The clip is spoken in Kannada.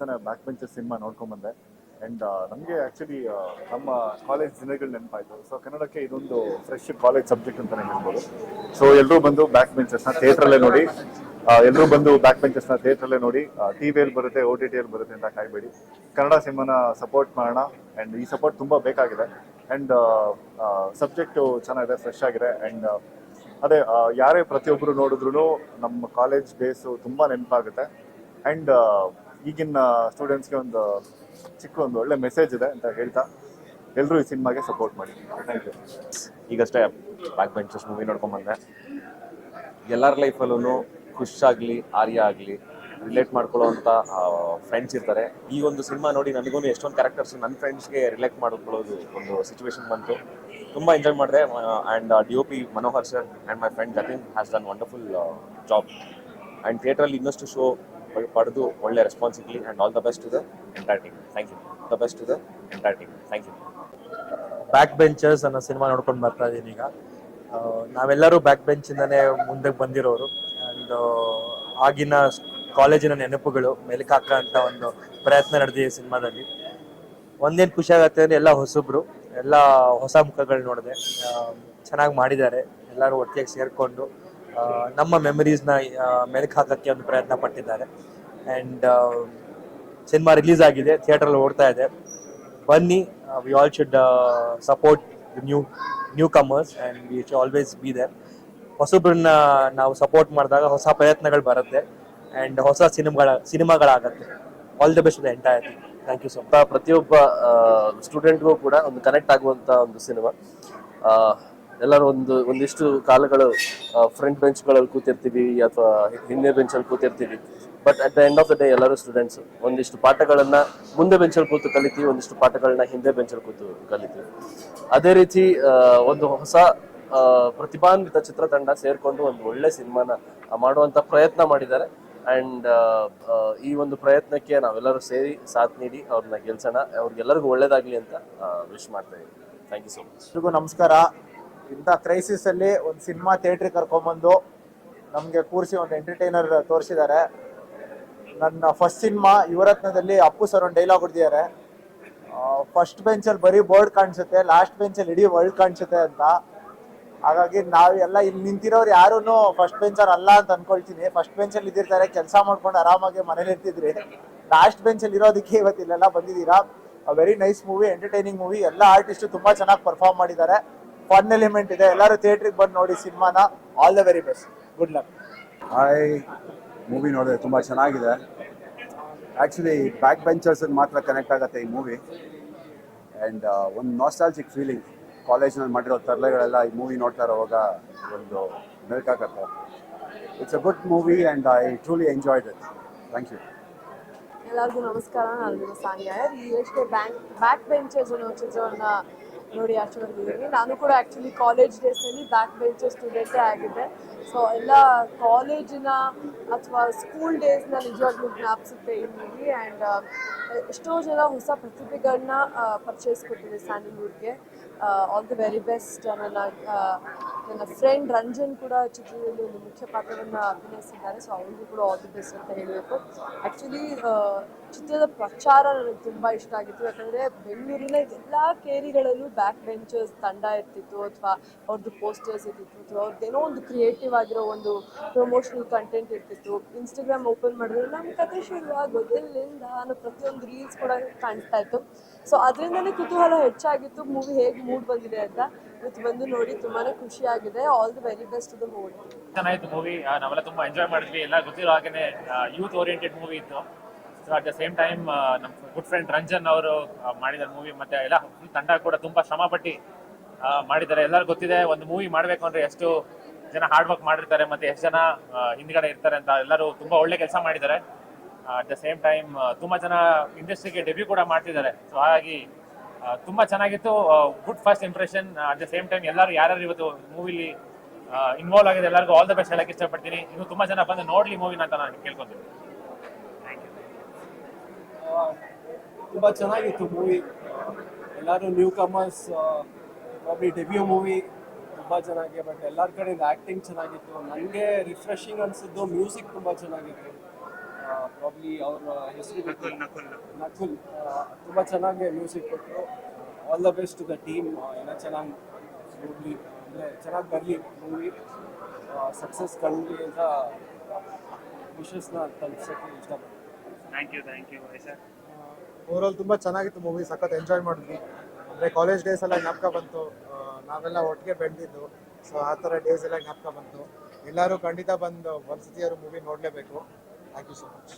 ಥರ ಬ್ಯಾಕ್ ಬೆಂಚರ್ ಸಿನಿಮಾ ನೋಡ್ಕೊಂಬಂದೆ ಆ್ಯಂಡ್ ನಮಗೆ ಆ್ಯಕ್ಚುಲಿ ನಮ್ಮ ಕಾಲೇಜ್ ದಿನಗಳು ನೆನಪಾಯಿತು. ಸೊ ಕನ್ನಡಕ್ಕೆ ಇದೊಂದು ಫ್ರೆಶ್ ಕಾಲೇಜ್ ಸಬ್ಜೆಕ್ಟ್ ಅಂತಲೇ ಹೇಳ್ಬೋದು. ಸೊ ಎಲ್ಲರೂ ಬಂದು ಬ್ಯಾಕ್ ಬೆಂಚಸ್ನ ಥಿಯೇಟ್ರಲ್ಲೇ ನೋಡಿ ಎಲ್ಲರೂ ಬಂದು ಬ್ಯಾಕ್ ಬೆಂಚಸ್ನ ಥಿಯೇಟ್ರಲ್ಲೇ ನೋಡಿ ಟಿ ವಿಯಲ್ಲಿ ಬರುತ್ತೆ ಓ ಟಿ ಟಿಯಲ್ಲಿ ಬರುತ್ತೆ ಅಂತ ಕಾಯ್ಬೇಡಿ. ಕನ್ನಡ ಸಿನಿಮಾನ ಸಪೋರ್ಟ್ ಮಾಡೋಣ. ಆ್ಯಂಡ್ ಈ ಸಪೋರ್ಟ್ ತುಂಬ ಬೇಕಾಗಿದೆ. ಆ್ಯಂಡ್ ಸಬ್ಜೆಕ್ಟು ಚೆನ್ನಾಗಿದೆ ಫ್ರೆಶ್ ಆಗಿದೆ. ಆ್ಯಂಡ್ ಅದೇ ಯಾರೇ ಪ್ರತಿಯೊಬ್ಬರು ನೋಡಿದ್ರು ನಮ್ಮ ಕಾಲೇಜ್ ಡೇಸು ತುಂಬ ನೆನಪಾಗುತ್ತೆ. ಆ್ಯಂಡ್ ಈಗಿನ ಸ್ಟೂಡೆಂಟ್ಸ್ಗೆ ಒಂದು ಚಿಕ್ಕ ಒಂದು ಒಳ್ಳೆ ಮೆಸೇಜ್ ಇದೆ ಅಂತ ಹೇಳ್ತಾ ಎಲ್ಲರೂ ಈ ಸಿನಿಮಾಗೆ ಸಪೋರ್ಟ್ ಮಾಡಿ. ಥ್ಯಾಂಕ್ ಯು ಈಗಷ್ಟೇ ಬ್ಯಾಕ್ ಬೆಂಚಸ್ ಮೂವಿ ನೋಡ್ಕೊಂಬಂದೆ ಎಲ್ಲರ ಲೈಫಲ್ಲೂ ಖುಷ್ ಆಗಲಿ ಆರ್ಯ ಆಗಲಿ ರಿಲೇಟ್ ಮಾಡ್ಕೊಳ್ಳೋವಂಥ ಫ್ರೆಂಡ್ಸ್ ಇರ್ತಾರೆ. ಈ ಒಂದು ಸಿನಿಮಾ ನೋಡಿ ನನಗೂ ಎಷ್ಟೊಂದು ಕ್ಯಾರೆಕ್ಟರ್ಸ್ ನನ್ನ ಫ್ರೆಂಡ್ಸ್ಗೆ ರಿಲೇಟ್ ಮಾಡ್ಕೊಳ್ಳೋದು ಒಂದು ಸಿಚುವೇಶನ್ ಬಂತು. ತುಂಬ ಎಂಜಾಯ್ ಮಾಡಿದೆ and D O P Manohar sir and my friend Jatin has done wonderful job and ಥಿಯೇಟ್ರಲ್ಲಿ ಇನ್ನಷ್ಟು ಶೋ ಪಡೆದು ಒಳ್ಳೆ ರೆಸ್ಪಾನ್ಸ್ ಸಿಗಲಿ and all the best to the entire team thank you the best to the entire team thank you back benchers ಅನ್ನೋ ಸಿನಿಮಾ ನೋಡ್ಕೊಂಡು ಬರ್ತಾ ಇದ್ದೀನಿ ಈಗ. ನಾವೆಲ್ಲರೂ ಬ್ಯಾಕ್ ಬೆಂಚಿಂದನೇ ಮುಂದಕ್ಕೆ ಬಂದಿರೋರು. ಆ್ಯಂಡ್ ಆಗಿನ ಕಾಲೇಜಿನ ನೆನಪುಗಳು ಮೆಲುಕು ಹಾಕೋಂಥ ಒಂದು ಪ್ರಯತ್ನ ನಡೆದಿದೆ ಸಿನಿಮಾದಲ್ಲಿ ಒಂದೇನು ಖುಷಿ ಆಗುತ್ತೆ ಅಂದರೆ ಎಲ್ಲ ಹೊಸಬ್ರು, ಎಲ್ಲ ಹೊಸ ಮುಖಗಳು ನೋಡಿದೆ. ಚೆನ್ನಾಗಿ ಮಾಡಿದ್ದಾರೆ. ಎಲ್ಲರೂ ಒಟ್ಟಿಗೆ ಸೇರಿಕೊಂಡು. ನಮ್ಮ ಮೆಮರೀಸ್ನ ಮೆಲುಕು ಹಾಕೋಕ್ಕೆ ಒಂದು ಪ್ರಯತ್ನ ಪಟ್ಟಿದ್ದಾರೆ. ಆ್ಯಂಡ್ ಸಿನಿಮಾ ರಿಲೀಸ್ ಆಗಿದೆ ಥಿಯೇಟ್ರಲ್ಲಿ ಓಡ್ತಾ ಇದೆ. ಬನ್ನಿ we all should support new newcomers and we should always be there ಹೊಸಬ್ರನ್ನ ನಾವು ಸಪೋರ್ಟ್ ಮಾಡಿದಾಗ ಹೊಸ ಪ್ರಯತ್ನಗಳು ಬರುತ್ತೆ. ಆ್ಯಂಡ್ ಹೊಸ ಸಿನಿಮಾಗಳ, ಸಿನಿಮಾಗಳಾಗತ್ತೆ. ಆಲ್ ದ ಬೆಸ್ಟ್ ಎಂಟ ಎಂಟೈರ್ ಥ್ಯಾಂಕ್ ಯು ಸೊ ಪ್ರತಿಯೊಬ್ಬ ಸ್ಟೂಡೆಂಟ್ಗೂ ಕೂಡ ಒಂದು ಕನೆಕ್ಟ್ ಆಗುವಂಥ ಒಂದು ಸಿನಿಮಾ. ಎಲ್ಲರೂ ಒಂದು, ಒಂದಿಷ್ಟು ಕಾಲಗಳು ಫ್ರಂಟ್ ಬೆಂಚ್ಗಳಲ್ಲಿ ಕೂತಿರ್ತೀವಿ ಅಥವಾ ಹಿಂದೆ ಬೆಂಚಲ್ಲಿ ಕೂತಿರ್ತೀವಿ. But at the end of the day ಎಲ್ಲರೂ ಸ್ಟೂಡೆಂಟ್ಸ್ ಒಂದಿಷ್ಟು ಪಾಠಗಳನ್ನ ಮುಂದೆ ಬೆಂಚಲ್ಲಿ ಕೂತು ಕಲಿತೀವಿ, ಒಂದಿಷ್ಟು ಪಾಠಗಳನ್ನ ಹಿಂದೆ ಬೆಂಚಲ್ಲಿ ಕೂತು ಕಲಿತೀವಿ. ಅದೇ ರೀತಿ ಒಂದು ಹೊಸ ಪ್ರತಿಭಾನ್ವಿತ ಚಿತ್ರತಂಡ ಸೇರ್ಕೊಂಡು ಒಂದು ಒಳ್ಳೆ ಸಿನಿಮಾನ ಮಾಡುವಂತ ಪ್ರಯತ್ನ ಮಾಡಿದ್ದಾರೆ. ಅಂಡ್ ಈ ಒಂದು ಪ್ರಯತ್ನಕ್ಕೆ ನಾವೆಲ್ಲರೂ ಸೇರಿ ಸಾಥ್ ನೀಡಿ ಅವ್ರನ್ನ ಗೆಲ್ಸೋಣ. ಅವ್ರಿಗೆಲ್ಲರಿಗೂ ಒಳ್ಳೇದಾಗ್ಲಿ ಅಂತ ವಿಶ್ ಮಾಡ್ತಾ ಇದ್ದೀನಿ. ಥ್ಯಾಂಕ್ ಯು ಸೊ ಮಚ್ ನಮಸ್ಕಾರ. ಇಂಥ ಕ್ರೈಸಿಸ್ ಅಲ್ಲಿ ಒಂದು ಸಿನಿಮಾ ಥಿಯೇಟ್ರಿಗೆ ಕರ್ಕೊಂಬಂದು ನಮಗೆ ಕೂರಿಸಿ ಒಂದು ಎಂಟರ್ಟೈನರ್ ತೋರಿಸಿದ್ದಾರೆ. ನನ್ನ ಫಸ್ಟ್ ಸಿನಿಮಾ ಯುವರತ್ನದಲ್ಲಿ ಅಪ್ಪು ಸರ್ ಒಂದು ಡೈಲಾಗ್ ಹೊಡೆದಿದ್ದಾರೆ. ಫಸ್ಟ್ ಬೆಂಚಲ್ಲಿ ಬರೀ ಬೋರ್ಡ್ ಕಾಣಿಸುತ್ತೆ ಲಾಸ್ಟ್ ಬೆಂಚಲ್ಲಿ ಇಡೀ ವರ್ಲ್ಡ್ ಕಾಣಿಸುತ್ತೆ ಅಂತ. ಹಾಗಾಗಿ ನಾವೆಲ್ಲ ಇಲ್ಲಿ ನಿಂತಿರೋರು ಯಾರೂ ಫಸ್ಟ್ ಬೆಂಚರ್ ಅಲ್ಲ ಅಂತ ಅನ್ಕೊಳ್ತೀನಿ. ಫಸ್ಟ್ ಬೆಂಚಲ್ಲಿ ಇದ್ದಿರ್ತಾರೆ, ಕೆಲಸ ಮಾಡ್ಕೊಂಡು ಆರಾಮಾಗಿ ಮನೇಲಿ ಇರ್ತಿದ್ರಿ. ಲಾಸ್ಟ್ ಬೆಂಚಲ್ಲಿ ಇರೋದಕ್ಕೆ ಇವತ್ತು ಇಲ್ಲೆಲ್ಲ ಬಂದಿದ್ದೀರಾ? Very nice movie entertaining movie ಎಲ್ಲ ಆರ್ಟಿಸ್ಟು ತುಂಬಾ ಚೆನ್ನಾಗಿ ಪರ್ಫಾರ್ಮ್ ಮಾಡಿದ್ದಾರೆ. ಫನ್ ಎಲಿಮೆಂಟ್ ಇದೆ. ಎಲ್ಲರೂ ಥಿಯೇಟ್ರಿಗೆ ಬಂದು ನೋಡಿ ಸಿನಿಮಾನ. All the very best good luck hi movie ನೋಡಿದೆ ತುಂಬ ಚೆನ್ನಾಗಿದೆ. ಆ್ಯಕ್ಚುಲಿ ಬ್ಯಾಕ್ ಬೆಂಚರ್ಸ್ ಮಾತ್ರ ಕನೆಕ್ಟ್ ಆಗುತ್ತೆ ಈ ಮೂವಿ ಆ್ಯಂಡ್ ಒಂದು ನಾಸ್ಟಾಲಜಿಕ್ ಫೀಲಿಂಗ್ ಕಾಲೇಜ್ನಲ್ಲಿ ಮಾಡಿರೋ ತರಲೆಗಳೆಲ್ಲ ಈ ಮೂವಿ ನೋಡ್ತಾ ಇರೋವಾಗ ಒಂದು ಮೆಲ್ಕಾಕತ್ತೆ it's a good movie and I truly enjoyed it thank you ಎಲ್ಲರಿಗೂ ನಮಸ್ಕಾರ. ನಾನು ನಿಮ್ಮ ಈ ಎಷ್ಟೇ ಬ್ಯಾಂಕ್ ಬ್ಯಾಕ್ ಬೆಂಚರ್ಸ್ ಅನ್ನೋ ಚಿತ್ರವನ್ನ ನೋಡಿ ಬಂದಿದ್ದೀನಿ ನಾನು ಕೂಡ ಆ್ಯಕ್ಚುಲಿ ಕಾಲೇಜ್ ಡೇಸ್ನಲ್ಲಿ ಬ್ಯಾಕ್ ಬೆಂಚ್ ಸ್ಟೂಡೆಂಟೇ ಆಗಿದ್ದೆ. ಸೊ ಎಲ್ಲ ಕಾಲೇಜಿನ ಅಥವಾ ಸ್ಕೂಲ್ ಡೇಸ್ನ ನಿಜವಾಗ್ಲೂ ಜ್ಞಾಪಿಸುತ್ತೆ ಈ ಮೂವಿ ಆ್ಯಂಡ್ ಎಷ್ಟೋ ಜನ ಹೊಸ ಪ್ರತಿಭೆಗಳನ್ನ ಪರ್ಚೇಸ್ ಕೊಟ್ಟಿದೆ ಸ್ಯಾಂಡಲ್ವುಡ್ಗೆ. ಆಲ್ ದಿ ವೆರಿ ಬೆಸ್ಟ್ ನನ್ನ ನನ್ನ ಫ್ರೆಂಡ್ ರಂಜನ್ ಕೂಡ ಚಿತ್ರದಲ್ಲಿ ಒಂದು ಮುಖ್ಯ ಪಾತ್ರವನ್ನು ಅಭಿನಯಿಸಿದ್ದಾರೆ. ಸೊ ಅವ್ರಿಗೂ ಕೂಡ ಆಲ್ ದಿ ಬೆಸ್ಟ್ ಅಂತ ಹೇಳಬೇಕು. ಆ್ಯಕ್ಚುಲಿ ಚಿತ್ರದ ಪ್ರಚಾರ ನನಗೆ ತುಂಬ ಇಷ್ಟ ಆಗಿತ್ತು. ಯಾಕಂದರೆ ಬೆಂಗಳೂರಿನ ಎಲ್ಲ ಕೇರಿಗಳಲ್ಲೂ ಬ್ಯಾಕ್ ಬೆಂಚರ್ಸ್ ತಂಡ ಇರ್ತಿತ್ತು. ಅಥವಾ ಅವ್ರದ್ದು ಪೋಸ್ಟರ್ಸ್ ಇರ್ತಿತ್ತು. ಅಥವಾ ಅವ್ರದ್ದೇನೋ ಒಂದು ಕ್ರಿಯೇಟಿವ್ ಆಗಿರೋ ಒಂದು ಪ್ರಮೋಷನಲ್ ಕಂಟೆಂಟ್ ಇರ್ತಿತ್ತು. ಇನ್ಸ್ಟಾಗ್ರಾಮ್ ಓಪನ್ ಮಾಡಿದ್ರೆ ನಮ್ಮ ಕತೆ ಶುರುವಾಗ ಗೊತ್ತಿಲ್ಲಿಂದ ಅನ್ನೋ ಪ್ರತಿಯೊಂದು ರೀಲ್ಸ್ ಕೂಡ ಕಾಣ್ತಾ ಇತ್ತು. ಸೊ ಅದರಿಂದಲೇ ಕುತೂಹಲ ಹೆಚ್ಚಾಗಿತ್ತು. ಮೂವಿ ಹೇಗೆ ಮೂಡ್ ಬಂದಿದೆ ಅಂತ. ಇವತ್ತು ಬಂದು ನೋಡಿ ತುಂಬಾ ಖುಷಿಯಾಗಿದೆ. All the very best the whole ಚೆನ್ನಾಗಿತ್ತು ಮೂವಿ ನಾವೆಲ್ಲ ತುಂಬಾ ಎಂಜಾಯ್ ಮಾಡಿದ್ವಿ. ಎಲ್ಲ ಗೊತ್ತಿರೋ ಹಾಗೇನೆ ಯೂತ್ ಓರಿಯೆಂಟೆಡ್ ಮೂವಿ ಇತ್ತು. So at the same time ನಮ್ಮ ಗುಡ್ ಫ್ರೆಂಡ್ ರಂಜನ್ ಅವರು ಮಾಡಿದ ಮೂವಿ ಮತ್ತೆ ಎಲ್ಲ ತಂಡ ಕೂಡ ತುಂಬಾ ಶ್ರಮ ಪಟ್ಟಿ ಮಾಡಿದ್ದಾರೆ. ಎಲ್ಲರೂ ಗೊತ್ತಿದೆ, ಒಂದು ಮೂವಿ ಮಾಡಬೇಕು ಅಂದ್ರೆ ಎಷ್ಟು ಜನ ಹಾರ್ಡ್ ವರ್ಕ್ ಮಾಡಿರ್ತಾರೆ ಮತ್ತೆ ಎಷ್ಟು ಜನ ಹಿಂದ್ಗಡೆ ಇರ್ತಾರೆ ಅಂತ ಎಲ್ಲರೂ ತುಂಬಾ ಒಳ್ಳೆ ಕೆಲಸ ಮಾಡಿದ್ದಾರೆ. ಅಟ್ ದ ಸೇಮ್ ಟೈಮ್ ತುಂಬಾ ಜನ ಇಂಡಸ್ಟ್ರಿಗೆ ಡೆಬ್ಯೂ ಕೂಡ ಮಾಡ್ತಿದ್ದಾರೆ. ಸೊ ಹಾಗಾಗಿ ತುಂಬಾ ಚೆನ್ನಾಗಿತ್ತು. Good first impression at the same time ಎಲ್ಲರೂ ಯಾರ್ಯಾರು ಇವತ್ತು ಮೂವಿಲಿ ಇನ್ವಾಲ್ವ್ ಆಗಿದೆ ಎಲ್ಲರಿಗೂ ಆಲ್ ದ ಬೆಸ್ಟ್ ಹೇಳಕ್ಕೆ ಇಷ್ಟಪಡ್ತೀನಿ. ಇನ್ನು ತುಂಬಾ ಜನ ಬಂದು ನೋಡ್ಲಿ ಮೂವಿನ ಅಂತ ನಾನು ಕೇಳ್ಕೊತೀನಿ. ತುಂಬಾ ಚೆನ್ನಾಗಿತ್ತು ಮೂವಿ ಎಲ್ಲರೂ newcomers probably debut movie ತುಂಬಾ ಚೆನ್ನಾಗಿದೆ ಬಟ್ ಎಲ್ಲರ ಕಡೆ ಆ್ಯಕ್ಟಿಂಗ್ ಚೆನ್ನಾಗಿತ್ತು. ನನಗೆ ರಿಫ್ರೆಶಿಂಗ್ ಅನ್ಸಿದ್ದು ಮ್ಯೂಸಿಕ್ ತುಂಬಾ ಚೆನ್ನಾಗಿತ್ತು ಪ್ರಾಬ್ಲಿ ಅವ್ರ ಹೆಸರು ನಕುಲ್ ತುಂಬ ಚೆನ್ನಾಗಿ ಮ್ಯೂಸಿಕ್ ಕೊಟ್ಟರು all the best to the team ಎಲ್ಲ ಚೆನ್ನಾಗಿ ಹೋಗ್ಲಿ. ಅಂದರೆ ಚೆನ್ನಾಗಿ ಬರಲಿ ಮೂವಿ ಸಕ್ಸಸ್ ಕಂಡ್ಲಿ ಅಂತ ವಿಶಸ್ನ ತಲುಪಿಸೋಕ್ಕೆ ಇಷ್ಟಪಡ್ತೀನಿ. Thank you thank you sir overall ತುಂಬ ಚೆನ್ನಾಗಿತ್ತು ಮೂವಿ ಸಖತ್ ಎಂಜಾಯ್ ಮಾಡಿದ್ವಿ. ಅಂದರೆ ಕಾಲೇಜ್ ಡೇಸ್ ಎಲ್ಲ ಜ್ಞಾಪಕ ಬಂತು. ನಾವೆಲ್ಲ ಒಟ್ಟಿಗೆ ಬೆಳೆದಿದ್ದು. ಸೊ ಆ ಥರ ಡೇಸ್ ಎಲ್ಲ ಜ್ಞಾಪಕ ಬಂತು. ಎಲ್ಲರೂ ಖಂಡಿತ ಬಂದು ಒಂದ್ಸತಿಯಾದ್ರು ಮೂವಿ ನೋಡಲೇಬೇಕು. Thank you so much